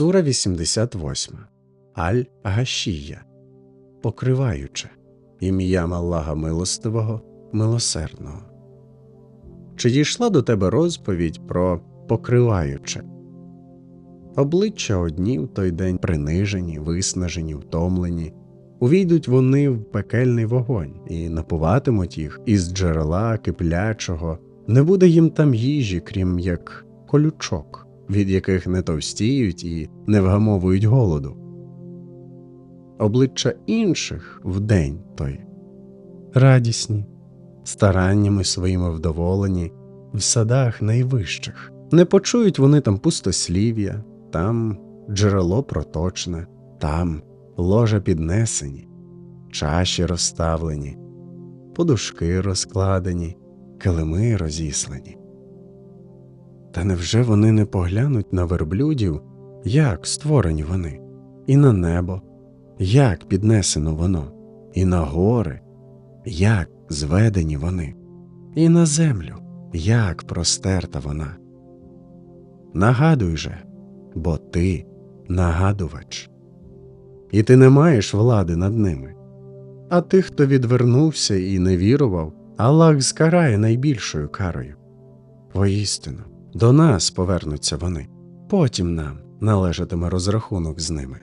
Сура 88. Аль Гашія. Покриваюче. Ім'ям Аллаха Милостивого, Милосердного. Чи дійшла до тебе розповідь про покриваюче? Обличчя одні в той день принижені, виснажені, втомлені. Увійдуть вони в пекельний вогонь і напуватимуть їх із джерела киплячого. Не буде їм там їжі, крім як колючок, від яких не товстіють і не вгамовують голоду. Обличчя інших в день той радісні, стараннями своїми вдоволені, в садах найвищих. Не почують вони там пустослів'я, там джерело проточне, там ложа піднесені, чаші розставлені, подушки розкладені, килими розіслані. Та невже вони не поглянуть на верблюдів, як створені вони, і на небо, як піднесено воно, і на гори, як зведені вони, і на землю, як простерта вона. Нагадуй же, бо ти нагадувач, і ти не маєш влади над ними. А тих, хто відвернувся і не вірував, Аллах скарає найбільшою карою. Воістину, до нас повернуться вони, потім нам належатиме розрахунок з ними.